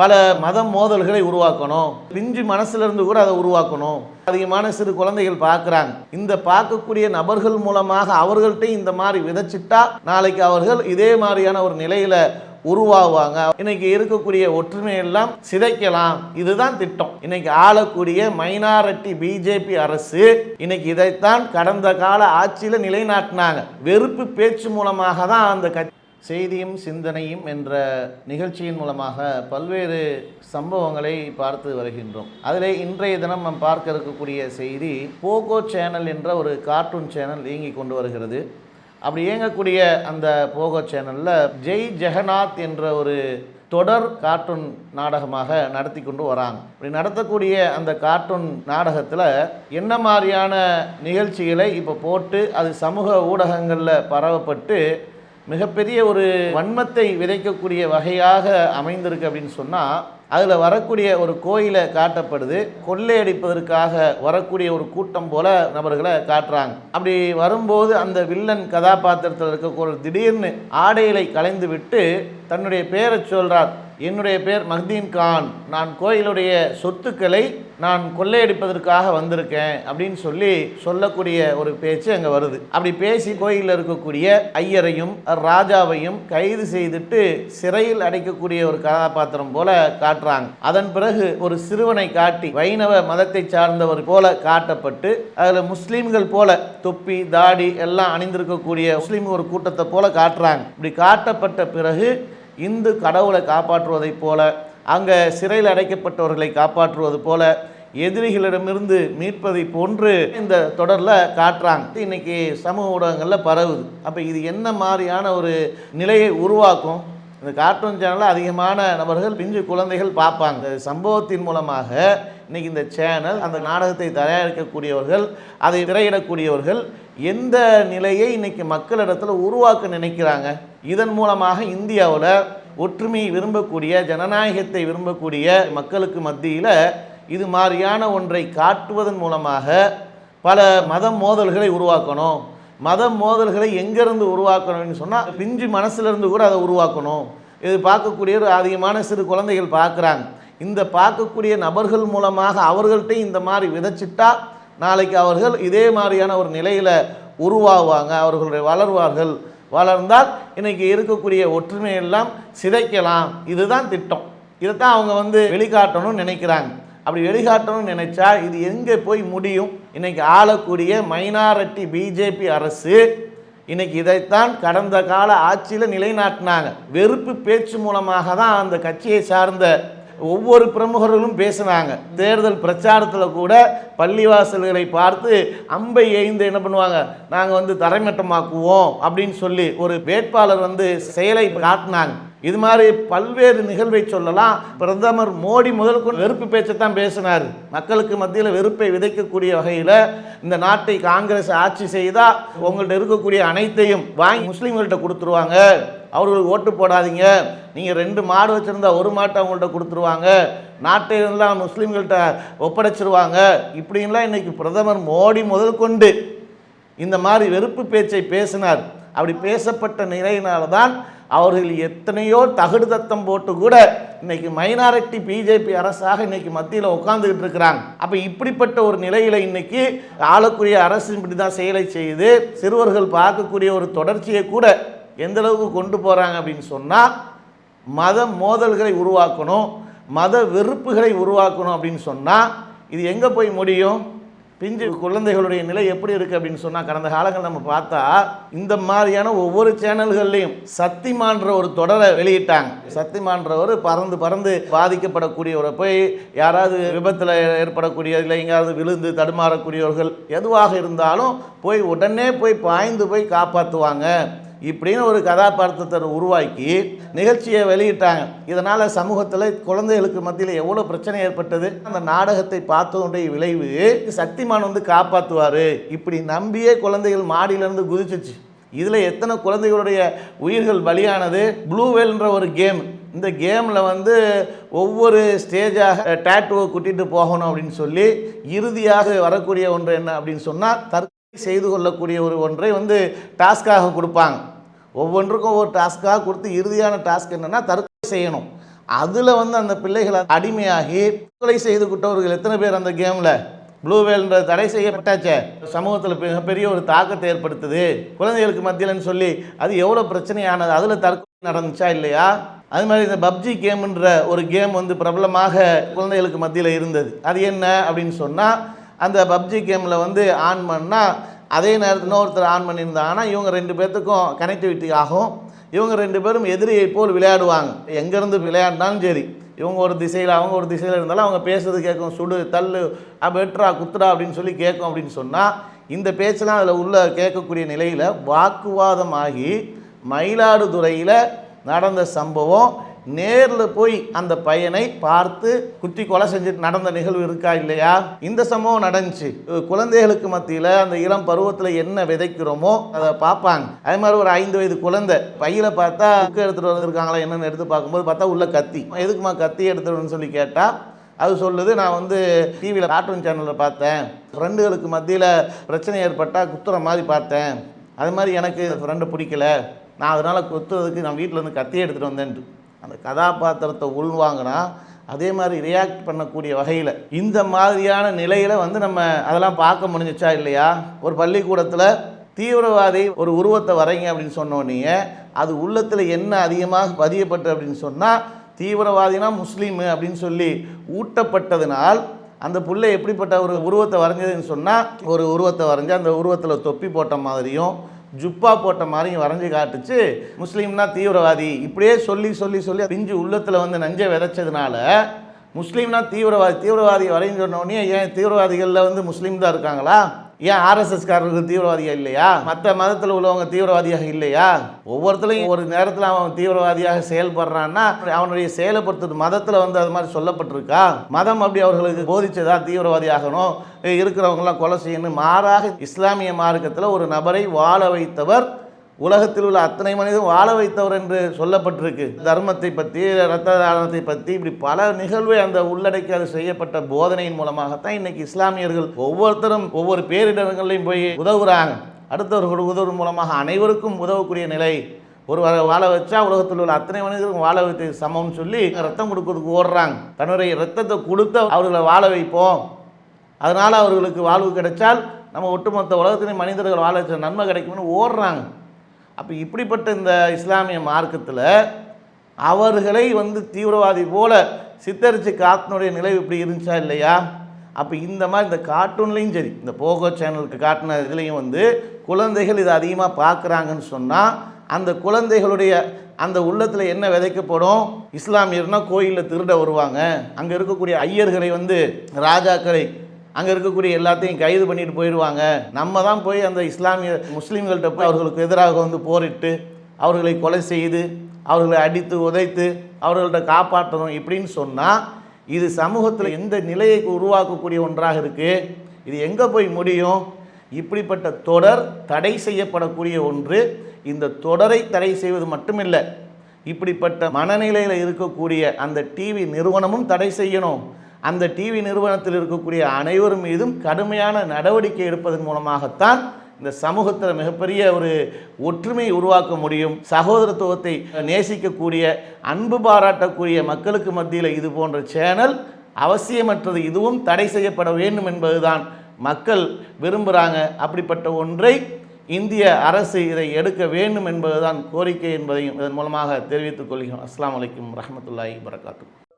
பல மத மோதல்களை உருவாக்கணும். பிஞ்சு மனசுல இருந்து கூட அதை உருவாக்கணும். அதிகமான சிறு குழந்தைகள் பார்க்குறாங்க. இந்த பார்க்கக்கூடிய நபர்கள் மூலமாக அவர்கள்ட்ட இந்த மாதிரி விதைச்சிட்டா நாளைக்கு அவர்கள் இதே மாதிரியான ஒரு நிலையில உருவாகுவாங்க இன்னைக்கு இருக்கக்கூடிய ஒற்றுமையெல்லாம் சிதைக்கலாம். இதுதான் திட்டம். இன்னைக்கு ஆளக்கூடிய மைனாரிட்டி பிஜேபி அரசு இன்னைக்கு இதைத்தான் கடந்த கால ஆட்சியில் நிலைநாட்டினாங்க. வெறுப்பு பேச்சு மூலமாக தான் அந்த கட்சி செய்தியும் சிந்தனையும் என்ற நிகழ்ச்சியின் மூலமாக பல்வேறு சம்பவங்களை பார்த்து வருகின்றோம். அதிலே இன்றைய தினம் நாம் பார்க்க இருக்கக்கூடிய செய்தி போகோ சேனல் என்ற ஒரு கார்ட்டூன் சேனல் இயங்கி கொண்டு வருகிறது. அப்படி இயங்கக்கூடிய அந்த போகோ சேனலில் ஜெய் ஜெகநாத் என்ற ஒரு தொடர் கார்ட்டூன் நாடகமாக நடத்தி கொண்டு வராங்க. இப்படி நடத்தக்கூடிய அந்த கார்ட்டூன் நாடகத்தில் என்ன மாதிரியான நிகழ்ச்சிகளை இப்போ போட்டு அது சமூக ஊடகங்களில் பரவப்பட்டு மிகப்பெரிய ஒரு வன்மத்தை விதைக்கக்கூடிய வகையாக அமைந்திருக்கு அப்படின்னு சொன்னால் அதில் வரக்கூடிய ஒரு கோயிலை காட்டப்படுது. கொள்ளையடிப்பதற்காக வரக்கூடிய ஒரு கூட்டம் போல நபர்களை காட்டுறாங்க. அப்படி வரும்போது அந்த வில்லன் கதாபாத்திரத்தில் இருக்கக்கூடிய ஒரு திடீர்னு ஆடைகளை கலைந்து விட்டு தன்னுடைய பேரை சொல்கிறார் என்னுடைய பேர் மஹ்தீன் கான். நான் கோயிலுடைய சொத்துக்களை நான் கொள்ளையடிப்பதற்காக வந்திருக்கேன் அப்படின்னு சொல்லி சொல்லக்கூடிய ஒரு பேச்சு அங்கே வருது. அப்படி பேசி கோயிலில் இருக்கக்கூடிய ஐயரையும் ராஜாவையும் கைது செய்துட்டு சிறையில் அடைக்கக்கூடிய ஒரு கதாபாத்திரம் போல காட்டுறாங்க. அதன் பிறகு ஒரு சிறுவனை காட்டி வைணவ மதத்தை சார்ந்தவர் போல காட்டப்பட்டு அதில் முஸ்லீம்கள் போல தொப்பி தாடி எல்லாம் அணிந்திருக்கக்கூடிய முஸ்லீம் ஒரு கூட்டத்தை போல காட்டுறாங்க. இப்படி காட்டப்பட்ட பிறகு இந்து கடவுளை காப்பாற்றுவதைப் போல அங்கே சிறையில் அடைக்கப்பட்டவர்களை காப்பாற்றுவது போல எதிரிகளிடமிருந்து மீட்பதை போன்று இந்த தொடரில் காட்டுறாங்க. இன்னைக்கு சமூக ஊடகங்களில் பரவுது. அப்போ இது என்ன மாதிரியான ஒரு நிலையை உருவாக்கும்? இந்த கார்ட்டூன் சேனலில் அதிகமான நபர்கள் பிஞ்சு குழந்தைகள் பார்ப்பாங்க. சம்பவத்தின் மூலமாக இன்றைக்கி இந்த சேனல் அந்த நாடகத்தை தயாரிக்கக்கூடியவர்கள் அதை திரையிடக்கூடியவர்கள் எந்த நிலையை இன்றைக்கி மக்களிடத்தில் உருவாக்க நினைக்கிறாங்க? இதன் மூலமாக இந்தியாவில் ஒற்றுமையை விரும்பக்கூடிய ஜனநாயகத்தை விரும்பக்கூடிய மக்களுக்கு மத்தியில் இது மாதிரியான ஒன்றை காட்டுவதன் மூலமாக பல மத மோதல்களை உருவாக்கணும். மத மோதல்களை எங்கேருந்து உருவாக்கணும்னு சொன்னால் பிஞ்சு மனசுலேருந்து கூட அதை உருவாக்கணும். இது பார்க்கக்கூடிய ஒரு அதிகமான சிறு குழந்தைகள் பார்க்குறாங்க. இந்த பார்க்கக்கூடிய நபர்கள் மூலமாக அவர்கள்ட்ட இந்த மாதிரி விதைச்சிட்டா நாளைக்கு அவர்கள் இதே மாதிரியான ஒரு நிலையில் உருவாகுவாங்க அவர்களுடைய வளர்வார்கள். வளர்ந்தால் இன்னைக்கு இருக்கக்கூடிய ஒற்றுமையெல்லாம் சிதைக்கலாம். இதுதான் திட்டம். இதைத்தான் அவங்க வந்து வெளிக்காட்டணும்னு நினைக்கிறாங்க. அப்படி வெளிக்காட்டணும்னு நினைச்சா இது எங்கே போய் முடியும்? இன்னைக்கு ஆளக்கூடிய மைனாரிட்டி பிஜேபி அரசு இன்னைக்கு இதைத்தான் கடந்த கால ஆட்சியில் நிலைநாட்டினாங்க. வெறுப்பு பேச்சு மூலமாக தான் அந்த கட்சியை சார்ந்த ஒவ்வொரு பிரமுகர்களும் பேசினாங்க. தேர்தல் பிரச்சாரத்தில் கூட பள்ளிவாசல்களை பார்த்து அம்பை எய்ந்து என்ன பண்ணுவாங்க? நாங்கள் வந்து தரைமட்டமாக்குவோம் அப்படின்னு சொல்லி ஒரு வேட்பாளர் வந்து செயலை காட்டினாங்க. இது மாதிரி பல்வேறு நிகழ்வை சொல்லலாம். பிரதமர் மோடி முதல் கொண்டு வெறுப்பு பேச்சை தான் பேசினார். மக்களுக்கு மத்தியில் வெறுப்பை விதைக்கக்கூடிய வகையில் இந்த நாட்டை காங்கிரஸ் ஆட்சி செய்தால் உங்கள்கிட்ட இருக்கக்கூடிய அனைத்தையும் வாங்கி முஸ்லீம்கள்கிட்ட கொடுத்துருவாங்க. அவர்களுக்கு ஓட்டு போடாதீங்க. நீங்கள் ரெண்டு மாடு வச்சுருந்தா ஒரு மாட்டை அவங்கள்ட்ட கொடுத்துருவாங்க. நாட்டை எல்லாம் முஸ்லீம்கள்ட்ட ஒப்படைச்சிருவாங்க. இப்படின்லாம் இன்றைக்கி பிரதமர் மோடி முதல் கொண்டு இந்த மாதிரி வெறுப்பு பேச்சை பேசினார். அப்படி பேசப்பட்ட நிலையினால தான் அவர்கள் எத்தனையோ தகுடு தத்தம் போட்டு கூட இன்னைக்கு மைனாரிட்டி பிஜேபி அரசாக இன்னைக்கு மத்தியில் உட்காந்துக்கிட்டு இருக்கிறாங்க. அப்போ இப்படிப்பட்ட ஒரு நிலையில் இன்னைக்கு ஆளக்கூடிய அரசு இப்படி தான் செயலை செய்து சிறுவர்கள் பார்க்கக்கூடிய ஒரு தொடர்ச்சியை கூட எந்த அளவுக்கு கொண்டு போகிறாங்க அப்படின்னு சொன்னால் மத மோதல்களை உருவாக்கணும் மத வெறுப்புகளை உருவாக்கணும் அப்படின்னு சொன்னால் இது எங்கே போய் முடியும்? பிஞ்சு குழந்தைகளுடைய நிலை எப்படி இருக்குது அப்படின்னு சொன்னால் கடந்த காலங்கள் நம்ம பார்த்தா இந்த மாதிரியான ஒவ்வொரு சேனல்கள்லையும் சத்திமான்ற ஒரு தொடரை வெளியிட்டாங்க. சத்திமான்றவர் பறந்து பறந்து பாதிக்கப்படக்கூடியவரை போய் யாராவது விபத்தில் ஏற்படக்கூடிய இல்லை எங்கேயாவது விழுந்து தடுமாறக்கூடியவர்கள் எதுவாக இருந்தாலும் போய் உடனே போய் பாய்ந்து போய் காப்பாற்றுவாங்க இப்படின்னு ஒரு கதாபாத்திரத்தை உருவாக்கி நிகழ்ச்சியை வெளியிட்டாங்க. இதனால் சமூகத்தில் குழந்தைகளுக்கு மத்தியில் எவ்வளோ பிரச்சனை ஏற்பட்டது? அந்த நாடகத்தை பார்த்ததுடைய விளைவு சக்திமான் வந்து காப்பாற்றுவார் இப்படி நம்பியே குழந்தைகள் மாடியிலேருந்து குதிச்சிச்சு. இதில் எத்தனை குழந்தைகளுடைய உயிர்கள் பலியானது? ப்ளூவேல்ன்ற ஒரு கேம் இந்த கேமில் வந்து ஒவ்வொரு ஸ்டேஜாக டேட்டுவை கூட்டிகிட்டு போகணும் அப்படின்னு சொல்லி இறுதியாக வரக்கூடிய ஒன்று என்ன அப்படின்னு சொன்னால் தற் செய்து கொள்ளக்கூடிய ஒரு ஒன்றை வந்து டாஸ்க்காக கொடுப்பாங்க. ஒவ்வொன்றுக்கும் ஒவ்வொரு டாஸ்க்காக கொடுத்து இறுதியான டாஸ்க் என்னென்னா தற்கொலை செய்யணும். அதில் வந்து அந்த பிள்ளைகளை அடிமையாகி தற்கொலை செய்து கொண்டவர்கள் எத்தனை பேர் அந்த கேமில்? ப்ளூவேல்ன்ற தடை செய்யப்பட்டாச்சே. சமூகத்தில் மிகப்பெரிய ஒரு தாக்கத்தை ஏற்படுத்துது. குழந்தைகளுக்கு மத்தியில்னு சொல்லி அது எவ்வளோ பிரச்சனையானது? அதில் தற்கொலை நடந்துச்சா இல்லையா? அது மாதிரி இந்த பப்ஜி கேம்ன்ற ஒரு கேம் வந்து பிரபலமாக குழந்தைகளுக்கு மத்தியில் இருந்தது. அது என்ன அப்படின்னு சொன்னால் அந்த பப்ஜி கேமில் வந்து ஆன் பண்ணால் அதே நேரத்தில் இன்னொருத்தர் ஆன் பண்ணியிருந்தாங்கன்னா இவங்க ரெண்டு பேர்த்துக்கும் கனெக்டிவிட்டி ஆகும். இவங்க ரெண்டு பேரும் எதிரியை போல் விளையாடுவாங்க. எங்கேருந்து விளையாடினாலும் சரி. இவங்க ஒரு திசையில் அவங்க ஒரு திசையில் இருந்தாலும் அவங்க பேசுறது கேட்கும். சுடு தள்ளு வெட்டுறா குத்துடா அப்படின்னு சொல்லி கேட்கும் அப்படின்னு சொன்னால் இந்த பேச்செல்லாம் அதில் உள்ள கேட்கக்கூடிய நிலையில் வாக்குவாதமாகி மயிலாடுதுறையில் நடந்த சம்பவம் நேரில் போய் அந்த பையனை பார்த்து குத்தி கொலை செஞ்சுட்டு நடந்த நிகழ்வு இருக்கா இல்லையா? இந்த சம்பவம் நடந்துச்சு. குழந்தைகளுக்கு மத்தியில் அந்த இளம் பருவத்தில் என்ன விதைக்கிறோமோ அதை பார்ப்பாங்க. அதே மாதிரி ஒரு ஐந்து வயது குழந்தை பையில பார்த்தா புக்கு எடுத்துகிட்டு வந்திருக்காங்களா என்னென்னு எடுத்து பார்க்கும்போது பார்த்தா உள்ள கத்தி. எதுக்குமா கத்தி எடுத்துருன்னு சொல்லி கேட்டால் அது சொல்லுது நான் வந்து டிவியில் கார்ட்டூன் சேனலில் பார்த்தேன். ஃப்ரெண்டுகளுக்கு மத்தியில் பிரச்சனை ஏற்பட்டால் குத்துற மாதிரி பார்த்தேன். அது மாதிரி எனக்கு ஃப்ரெண்டு பிடிக்கல. நான் அதனால் குத்துறதுக்கு நான் வீட்டில் இருந்து கத்தி எடுத்துகிட்டு வந்தேன்ட்டு. அந்த கதாபாத்திரத்தை உள்வாங்கினா அதே மாதிரி ரியாக்ட் பண்ணக்கூடிய வகையில் இந்த மாதிரியான நிலையில் வந்து நம்ம அதெல்லாம் பார்க்க முடிஞ்சிச்சா இல்லையா? ஒரு பள்ளிக்கூடத்தில் தீவிரவாதி ஒரு உருவத்தை வரைங்க அப்படின்னு சொன்னோடனே அது உள்ளத்தில் என்ன அதிகமாக பதியப்பட்டு அப்படின்னு சொன்னால் தீவிரவாதினா முஸ்லீமு அப்படின்னு சொல்லி ஊட்டப்பட்டதினால் அந்த பிள்ளை எப்படிப்பட்ட ஒரு உருவத்தை வரைஞ்சதுன்னு சொன்னால் ஒரு உருவத்தை வரைஞ்சி அந்த உருவத்தில் தொப்பி போட்ட மாதிரியும் ஜுப்பா போட்ட மாதிரி வரைஞ்சி காட்டுச்சு. முஸ்லீம்னா தீவிரவாதி. இப்படியே சொல்லி சொல்லி சொல்லி பிஞ்சு உள்ளத்தில் வந்து நஞ்சை விதைச்சதுனால முஸ்லீம்னா தீவிரவாதி தீவிரவாதி வரைஞ்சோடனே ஏன் தீவிரவாதிகளில் வந்து முஸ்லீம் தான் இருக்காங்களா? ஏன் ஆர்எஸ்எஸ்காரர்கள் தீவிரவாதியாக இல்லையா? மற்ற மதத்தில் உள்ளவங்க தீவிரவாதியாக இல்லையா? ஒவ்வொருத்தரையும் ஒரு நேரத்தில் அவன் தீவிரவாதியாக செயல்படுறான்னா அவனுடைய செயலை பொறுத்தது மதத்தில் வந்து அது மாதிரி சொல்லப்பட்டிருக்கா? மதம் அப்படி அவர்களுக்கு போதிச்சதா தீவிரவாதி ஆகணும் இருக்கிறவங்களாம் கொலை செய்யணும். மாறாக இஸ்லாமிய மார்க்கத்தில் ஒரு நபரை வாழ வைத்தவர் உலகத்தில் உள்ள அத்தனை மனிதரும் வாழ வைத்தவர் என்று சொல்லப்பட்டிருக்கு. தர்மத்தை பற்றி ரத்த தானத்தை பற்றி இப்படி பல நிகழ்வை அந்த உள்ளடக்கி அது செய்யப்பட்ட போதனையின் மூலமாகத்தான் இன்னைக்கு இஸ்லாமியர்கள் ஒவ்வொருத்தரும் ஒவ்வொரு பேரிடங்களையும் போய் உதவுகிறாங்க அடுத்தவர்கள் உதவும் மூலமாக அனைவருக்கும் உதவக்கூடிய நிலை. ஒரு வாழ வச்சா உலகத்தில் உள்ள அத்தனை மனிதருக்கும் வாழ வைத்து சமம்னு சொல்லி ரத்தம் கொடுக்கறதுக்கு ஓடுறாங்க. தன்னுடைய ரத்தத்தை கொடுத்து அவர்களை வாழ வைப்போம். அதனால் அவர்களுக்கு வாழ்வு கிடைச்சால் நம்ம ஒட்டுமொத்த உலகத்திலையும் மனிதர்கள் வாழ வச்ச நன்மை கிடைக்கும்னு ஓடுறாங்க. அப்போ இப்படிப்பட்ட இந்த இஸ்லாமிய மார்க்கத்தில் அவர்களை வந்து தீவிரவாதி போல சித்தரித்து காட்டினுடைய நிலை இப்படி இருந்துச்சா இல்லையா? அப்போ இந்த மாதிரி இந்த கார்ட்டூன்லேயும் சரி இந்த போகோ சேனலுக்கு காட்டின இதுலேயும் வந்து குழந்தைகள் இதை அதிகமாக பார்க்குறாங்கன்னு சொன்னால் அந்த குழந்தைகளுடைய அந்த உள்ளத்தில் என்ன விதைக்கப்படும்? இஸ்லாமியர்னால் கோயிலில் திருட வருவாங்க. அங்கே இருக்கக்கூடிய ஐயர்களை வந்து ராஜாக்களை அங்கே இருக்கக்கூடிய எல்லாத்தையும் கைது பண்ணிட்டு போயிடுவாங்க. நம்ம தான் போய் அந்த இஸ்லாமிய முஸ்லீம்கள்ட்ட போய் அவர்களுக்கு எதிராக வந்து போரிட்டு அவர்களை கொலை செய்து அவர்களை அடித்து உதைத்து அவர்கள்ட்ட காப்பாற்றணும் இப்படின்னு சொன்னால் இது சமூகத்தில் எந்த நிலையை உருவாக்கக்கூடிய ஒன்றாக இருக்குது இது எங்கே போய் முடியும்? இப்படிப்பட்ட தொடர் தடை செய்யப்படக்கூடிய ஒன்று. இந்த தொடரை தடை செய்வது மட்டுமில்லை இப்படிப்பட்ட மனநிலையில் இருக்கக்கூடிய அந்த டிவி நிறுவனமும் தடை செய்யணும். அந்த டிவி நிறுவனத்தில் இருக்கக்கூடிய அனைவரும் மீதும் கடுமையான நடவடிக்கை எடுப்பதன் மூலமாகத்தான் இந்த சமூகத்தில் மிகப்பெரிய ஒரு ஒற்றுமை உருவாக்க முடியும். சகோதரத்துவத்தை நேசிக்கக்கூடிய அன்பு பாராட்டக்கூடிய மக்களுக்கு மத்தியில் இது போன்ற சேனல் அவசியமற்றது. இதுவும் தடை செய்யப்பட வேண்டும் என்பதுதான் மக்கள் விரும்புகிறாங்க அப்படிப்பட்ட ஒன்றை இந்திய அரசு இதை எடுக்க வேண்டும் என்பதுதான் கோரிக்கை என்பதையும் இதன் மூலமாக தெரிவித்துக் கொள்கிறோம். அஸ்லாம் வலைக்கம் ரஹமத்துல்லாஹி வரகாத்து